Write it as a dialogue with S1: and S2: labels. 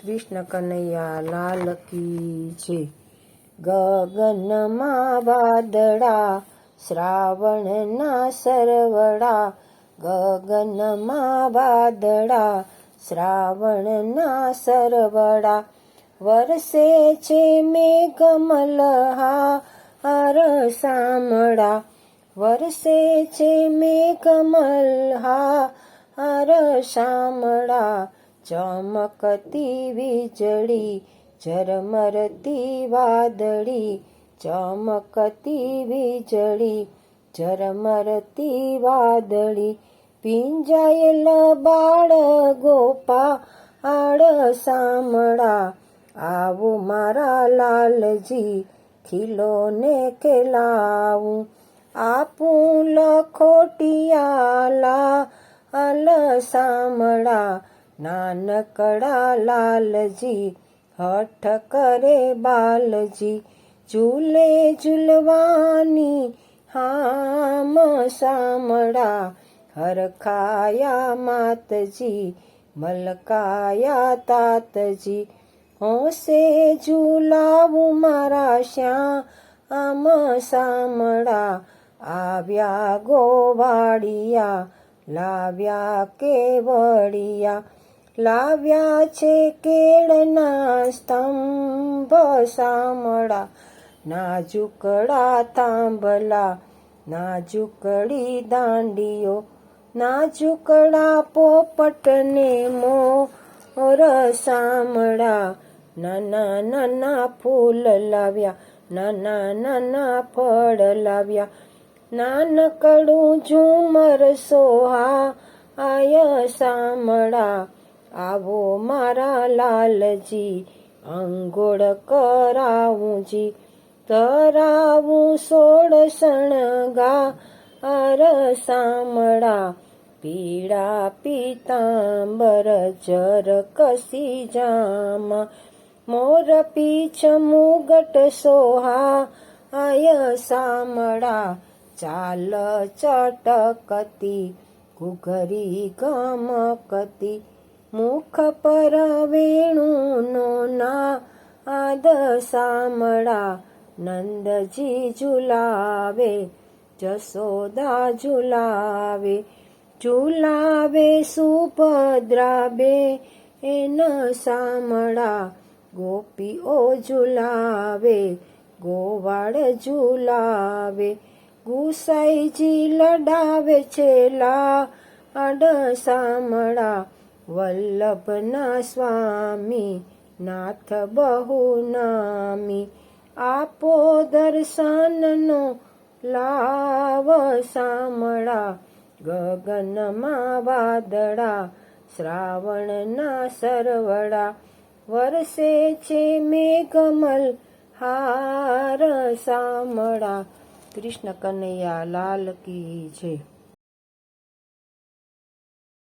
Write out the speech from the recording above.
S1: કૃષ્ણ કનૈયા લાલ કી છે. ગગનમાં વાદળા, શ્રાવણના સરવડા ગગનમાં વાદળા, શ્રાવણના સરવડા વરસે છે મેઘમલહા હર સામળા વરસે છે મેઘમલહા હર શામળા ચમકતી વીજળી, ઝરમરતી વાદળી, ચમકતી વીજળી, ઝરમરતી વાદળી, પિંજાયેલ બાળ ગોપા આડ સામળા આવો મારા લાલજી ખીલો ને ખેલાવું, આપું લખોટિયાલા અલ સામળા નાનકડા લાલજી, હઠ કરે બાલજી, ઝૂલે ઝૂલવાની હામ સામડા હરખાયા માતજી, મલકાયા તાતજી, હોશે ઝૂલાવું મારા શ્યા આમ સામડા આવ્યા ગોવાળિયા, લાવ્યા કેવડિયા લાવ્યા છે કેળના સ્તંભ સામળા નાજુકડા તાંબલા, નાજુકડી દાંડીઓ, નાજુકડા પોપટને મોર સામળા નાના નાના ફૂલ લાવ્યા, નાના નાના ફળ લાવ્યા. નાનકડું ઝુમર સોહા આય સામળા આવો મારા લાલજી, આંગોળ કરાવું જી. તરાવું સોળ શણગા, અર સામળા પીળા પીતાંબર જર કસી જામા. મોર પીછ મુગટ સોહા, આય સામળા ચાલ ચટકતી, ઘુઘરી ગમકતી. મુખ પર વેણુનો ના આદ સામળા નંદજી ઝુલાવે જસોદા ઝુલાવે ઝુલાવે સુભદ્રા બે એન સામળા ગોપીઓ ઝુલાવે, ગોવાળ ઝુલાવે, ગુસાઈજી લડાવે છેલા અડ સામળા વલ્લભના સ્વામી, નાથ બહુ નામી. આપો દર્શનનો લાવ સામળા ગગનમાં વાદળા, શ્રાવણના સરવડા વરસે છે મેઘમલ હાર સામળા કૃષ્ણ કનૈયા લાલ કી જય.